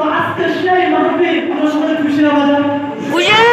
তো আজকে সেই মাহফিল আমার খুশি না বাজার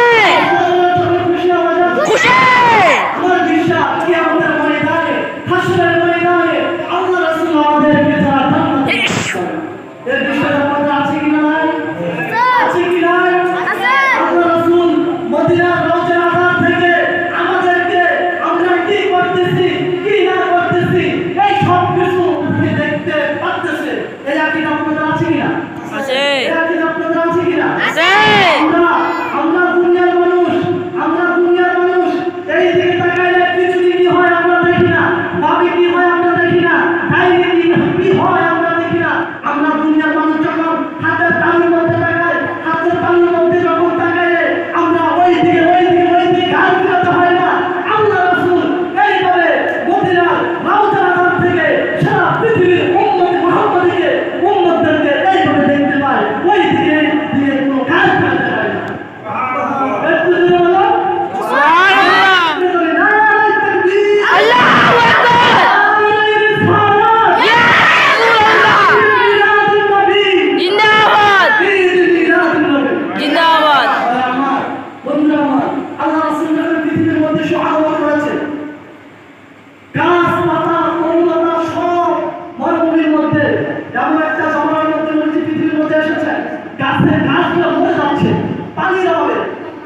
গাছের গাছগুলো মরে যাচ্ছে পানির অভাবে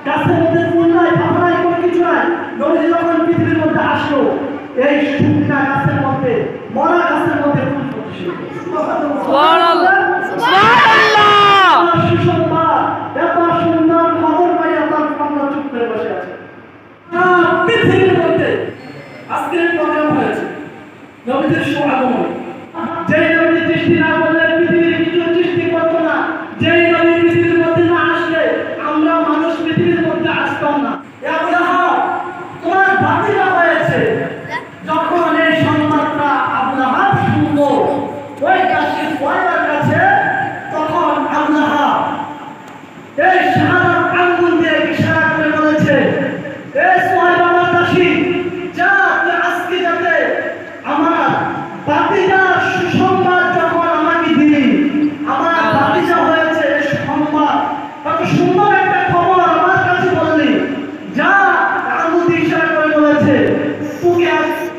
গাছের মধ্যে ফুল নাই পাতা নাই কোনো কিছু নাই। নদী যখন পৃথিবীর মধ্যে আসলো এই শুকনা গাছের মধ্যে মরা গাছের মধ্যে ফুল ফুটতে শুরু আজকের প্রোগ্রাম হয়েছে। নবীদের আগমনে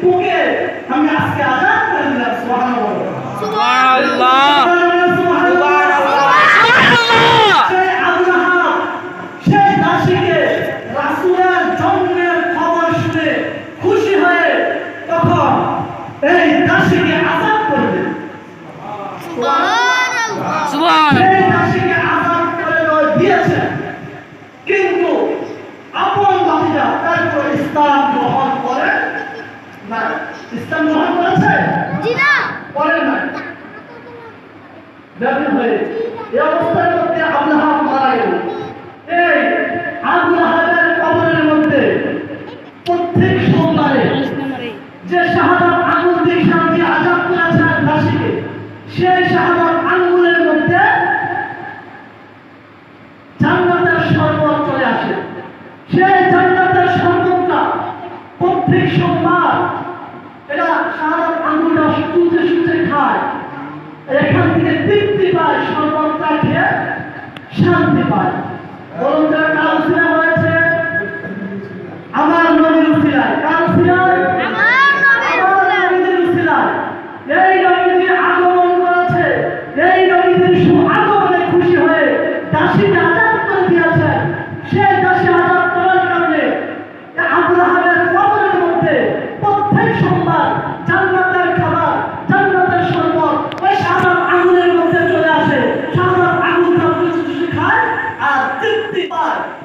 বুকে আমি আজকে আজাদ না ইসলাম গ্রহণ করেছে? জি না। করে না হয়ে এই অবস্থার মধ্যে আল্লাহ মারা গেল। এই কবরের মধ্যে প্রত্যেক সোমবারে যে শাহাদা আগুন দিয়ে শান্তি আজাদ করেছেন সেই শাহাদা সর্বত্র খেয়ে শান্তি পায়। pai.